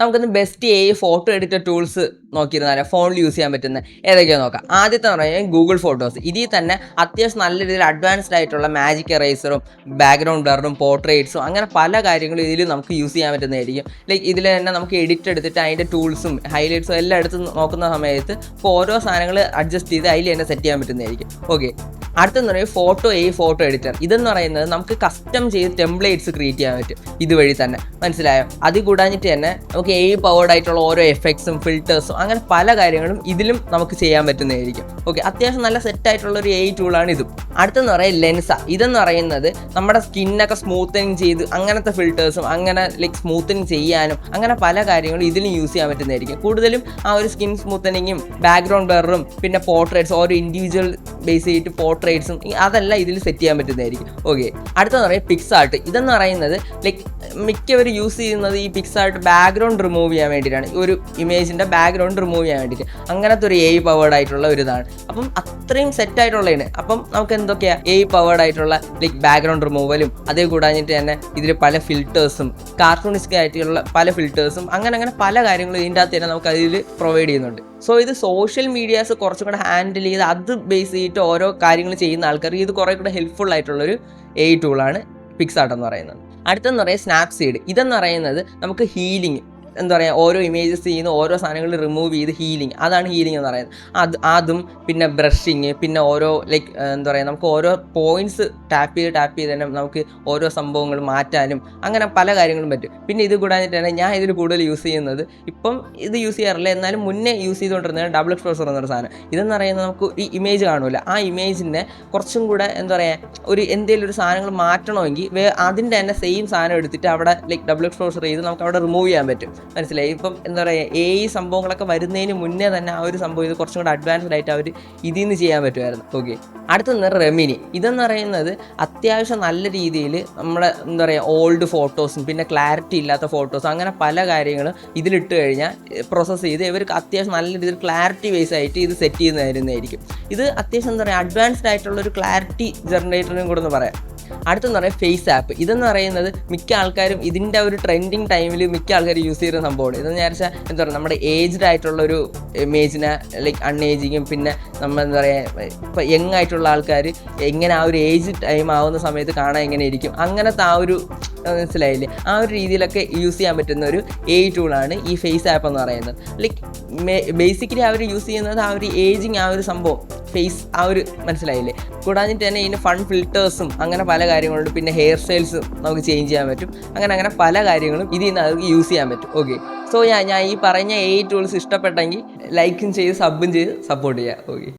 നമുക്കൊന്ന് best A photo editor tools നോക്കിയിരുന്നാലോ ഫോണിൽ use ചെയ്യാൻ പറ്റുന്ന ഏതൊക്കെയാണ് നോക്കാം. ആദ്യത്തെ എന്ന് പറഞ്ഞാൽ ഗൂഗിൾ ഫോട്ടോസ് ഇതിൽ തന്നെ അത്യാവശ്യം നല്ല രീതിയിൽ അഡ്വാൻസ്ഡ് ആയിട്ടുള്ള മാജിക് എറേസറും ബാക്ക്ഗ്രൗണ്ട് ബ്ലറും പോർട്രേറ്റ്സും അങ്ങനെ പല കാര്യങ്ങളും ഇതിൽ നമുക്ക് യൂസ് ചെയ്യാൻ പറ്റുന്നതായിരിക്കും. ലൈക്ക് ഇതിൽ തന്നെ നമുക്ക് എഡിറ്റ് എടുത്തിട്ട് അതിന്റെ ടൂൾസും ഹൈലൈറ്റ്സും എല്ലാം എടുത്ത് നോക്കുന്ന സമയത്ത് ഇപ്പോൾ ഓരോ സാധനങ്ങൾ അഡ്ജസ്റ്റ് ചെയ്ത് അതിൽ തന്നെ സെറ്റ് ചെയ്യാൻ പറ്റുന്നതായിരിക്കും. ഓക്കെ അടുത്തെന്ന് പറയുന്നത് ഫോട്ടോ എ ഫോട്ടോ എഡിറ്റർ ഇതെന്ന് പറയുന്നത് നമുക്ക് കസ്റ്റം ചെയ്ത് ടെംപ്ലേറ്റ്സ് ക്രിയേറ്റ് ചെയ്യാൻ പറ്റും. ഇതുവഴി തന്നെ. മനസ്സിലായോ? അത് കൂടാഞ്ഞിട്ട് തന്നെ നമുക്ക് എ പവേർഡ് ആയിട്ടുള്ള ഓരോ എഫക്ട്സും ഫിൽറ്റേഴ്സും അങ്ങനെ പല കാര്യങ്ങളും ഇതിലും നമുക്ക് ചെയ്യാൻ പറ്റുന്നതായിരിക്കും. ഓക്കെ അത്യാവശ്യം നല്ല സെറ്റ് ആയിട്ടുള്ള ഒരു എ ടൂളാണ് ഇതും. അടുത്തെന്ന് പറയുന്നത് ലെൻസ ഇതെന്ന് പറയുന്നത് നമ്മുടെ സ്കിന്നൊക്കെ സ്മൂത്തനിങ് ചെയ്ത് അങ്ങനത്തെ ഫിൽറ്റേഴ്സും അങ്ങനെ ലൈക്ക് സ്മൂത്തനിങ് ചെയ്യാനും അങ്ങനെ പല കാര്യങ്ങളും ഇതിലും യൂസ് ചെയ്യാൻ പറ്റുന്നതായിരിക്കും. കൂടുതലും ആ ഒരു സ്കിൻ സ്മൂത്തനിങ്ങും ബാക്ക്ഗ്രൗണ്ട് ബ്ലറും പിന്നെ പോർട്രേറ്റ്സ് ഓരോ ഇൻഡിവിജ്വൽ ബേസ് ചെയ്തിട്ട് പോർട്രേറ്റ്സും അതല്ല ഇതിൽ സെറ്റ് ചെയ്യാൻ പറ്റുന്നതായിരിക്കും. ഓക്കെ അടുത്തെന്ന് പറയുന്നത് പിക്സ് ആർട്ട് ഇതെന്ന് പറയുന്നത് ലൈക്ക് മിക്കവർ യൂസ് ചെയ്യുന്നത് ഈ പിക്സ് ആർട്ട് ബാക്ക്ഗ്രൗണ്ട് റിമൂവ് ചെയ്യാൻ വേണ്ടിയിട്ടാണ്. ഒരു ഇമേജിന്റെ ബാക്ക്ഗ്രൗണ്ട് റിമൂവ് ചെയ്യാൻ വേണ്ടിയിട്ട്. അങ്ങനത്തെ ഒരു എ പവേഡ് ആയിട്ടുള്ള ഒരു ഇതാണ്. അപ്പം അത്രയും സെറ്റ് ആയിട്ടുള്ളതാണ്. അപ്പം നമുക്ക് എന്തൊക്കെയാണ് എ പവേഡ് ആയിട്ടുള്ള ലൈക്ക് ബാക്ക്ഗ്രൗണ്ട് റിമൂവലും അതേ കൂടാഞ്ഞിട്ട് തന്നെ ഇതിൽ പല ഫിൽറ്റേഴ്സും കാർട്ടൂണിസ്റ്റിക് ആയിട്ടുള്ള പല ഫിൽറ്റേഴ്സും അങ്ങനെ അങ്ങനെ പല കാര്യങ്ങളും ഇതിന്റെ അകത്ത് തന്നെ നമുക്ക് അതിൽ പ്രൊവൈഡ് ചെയ്യുന്നുണ്ട്. സോ ഇത് സോഷ്യൽ മീഡിയാസ് കുറച്ചും കൂടെ ഹാൻഡിൽ ചെയ്ത് അത് ബേസ് ചെയ്തിട്ട് ഓരോ കാര്യങ്ങൾ ചെയ്യുന്ന ആൾക്കാർക്ക് ഇത് കുറേ കൂടെ ഹെൽപ്ഫുൾ ആയിട്ടുള്ളൊരു എ ടൂളാണ് പിക്സാർട്ട് എന്ന് പറയുന്നത്. അടുത്തെന്ന് പറയുന്നത് സ്നാപ്സീഡ് ഇതെന്ന് പറയുന്നത് നമുക്ക് ഹീലിംഗ് എന്താ പറയുക ഓരോ ഇമേജസ് ചെയ്യുന്ന ഓരോ സാധനങ്ങൾ റിമൂവ് ചെയ്ത് ഹീലിംഗ് അതാണ് ഹീലിംഗ് എന്ന് പറയുന്നത്. അത് അതും പിന്നെ ബ്രഷിങ് പിന്നെ ഓരോ ലൈക്ക് എന്താ പറയുക നമുക്ക് ഓരോ പോയിന്റ്സ് ടാപ്പ് ചെയ്ത് ടാപ്പ് ചെയ്ത് തന്നെ നമുക്ക് ഓരോ സംഭവങ്ങൾ മാറ്റാനും അങ്ങനെ പല കാര്യങ്ങളും പറ്റും. പിന്നെ ഇത് കൂടാഞ്ഞിട്ടാണ് ഞാൻ ഇതിൽ കൂടുതൽ യൂസ് ചെയ്യുന്നത്. ഇപ്പം ഇത് യൂസ് ചെയ്യാറില്ല എന്നാലും മുന്നേ യൂസ് ചെയ്തുകൊണ്ടിരുന്നത് ഡബിൾ എക്സ്പ്ലോസർ എന്നൊരു സാധനം. ഇതെന്ന് പറയുന്നത് നമുക്ക് ഈ ഇമേജ് കാണില്ല ആ ഇമേജിനെ കുറച്ചും കൂടെ എന്താ പറയുക ഒരു എന്തെങ്കിലും ഒരു സാധനങ്ങൾ മാറ്റണമെങ്കിൽ അതിന്റെ തന്നെ സെയിം സാധനം എടുത്തിട്ട് അവിടെ ലൈക്ക് ഡബിൾ എക്സ്പ്ലോസർ ചെയ്ത് നമുക്ക് അവിടെ റിമൂവ് ചെയ്യാൻ പറ്റും. മനസ്സിലായി. ഇപ്പം എന്താ പറയുക എ ഈ സംഭവങ്ങളൊക്കെ വരുന്നതിന് മുന്നേ തന്നെ ആ ഒരു സംഭവം ഇത് കുറച്ചും കൂടെ അഡ്വാൻസ്ഡ് ആയിട്ട് അവർ ഇതിൽ നിന്ന് ചെയ്യാൻ പറ്റുമായിരുന്നു. ഓക്കെ അടുത്തുനിന്ന് റെമിനി ഇതെന്ന് പറയുന്നത് അത്യാവശ്യം നല്ല രീതിയിൽ നമ്മുടെ എന്താ പറയുക ഓൾഡ് ഫോട്ടോസും പിന്നെ ക്ലാരിറ്റി ഇല്ലാത്ത ഫോട്ടോസും അങ്ങനെ പല കാര്യങ്ങളും ഇതിലിട്ട് കഴിഞ്ഞാൽ പ്രോസസ്സ് ചെയ്ത് ഇവർക്ക് അത്യാവശ്യം നല്ല രീതിയിൽ ക്ലാരിറ്റി ബേസ് ആയിട്ട് ഇത് സെറ്റ് ചെയ്യുന്നതായിരുന്നായിരിക്കും ഇത് അത്യാവശ്യം എന്താ പറയുക അഡ്വാൻസ്ഡ് ആയിട്ടുള്ള ഒരു ക്ലാരിറ്റി ജനറേറ്ററിനും കൂടെ ഒന്ന് പറയാം. അടുത്തെന്ന് പറയാം ഫേസ് ആപ്പ് ഇതെന്ന് പറയുന്നത് മിക്ക ആൾക്കാരും ഇതിന്റെ ഒരു ട്രെൻഡിങ് ടൈമിൽ മിക്ക ആൾക്കാർ യൂസ് ചെയ്യുന്ന സംഭവമാണ്. ഇതെന്ന് വിചാരിച്ചാൽ എന്താ പറയുക നമ്മുടെ ഏജ്ഡ് ആയിട്ടുള്ള ഒരു ഇമേജിനെ ലൈക്ക് അൺഏജിങ്ങും പിന്നെ നമ്മൾ എന്താ പറയുക ഇപ്പം യങ് ആയിട്ടുള്ള ആൾക്കാർ എങ്ങനെ ആ ഒരു ഏജ് ടൈം ആവുന്ന സമയത്ത് കാണാൻ എങ്ങനെ ഇരിക്കും? അങ്ങനത്തെ ആ ഒരു മനസ്സിലായില്ലേ? ആ ഒരു രീതിയിലൊക്കെ യൂസ് ചെയ്യാൻ പറ്റുന്ന ഒരു എ ടൂളാണ് ഈ ഫേസ് ആപ്പ് എന്ന് പറയുന്നത്. ലൈക്ക് ബേസിക്കലി അവർ യൂസ് ചെയ്യുന്നത് ആ ഒരു ഏജിങ് ആ ഒരു സംഭവം. ഫേസ് ആ ഒരു മനസ്സിലായില്ലേ? കൂടാഞ്ഞിട്ട് തന്നെ ഇതിന്റെ ഫൺ ഫിൽറ്റേഴ്സും അങ്ങനെ പല കാര്യങ്ങളുണ്ട്. പിന്നെ ഹെയർ സ്റ്റൈൽസും നമുക്ക് ചേഞ്ച് ചെയ്യാൻ പറ്റും. അങ്ങനെ അങ്ങനെ പല കാര്യങ്ങളും ഇതിൽ നിന്ന് അവർക്ക് യൂസ് ചെയ്യാൻ പറ്റും. ഓക്കെ സോ ഞാൻ ഞാൻ ഈ പറഞ്ഞ എ ടൂൾസ് ഇഷ്ടപ്പെട്ടെങ്കിൽ ലൈക്കും ചെയ്ത് സബും ചെയ്ത് സപ്പോർട്ട് ചെയ്യാം ഓക്കെ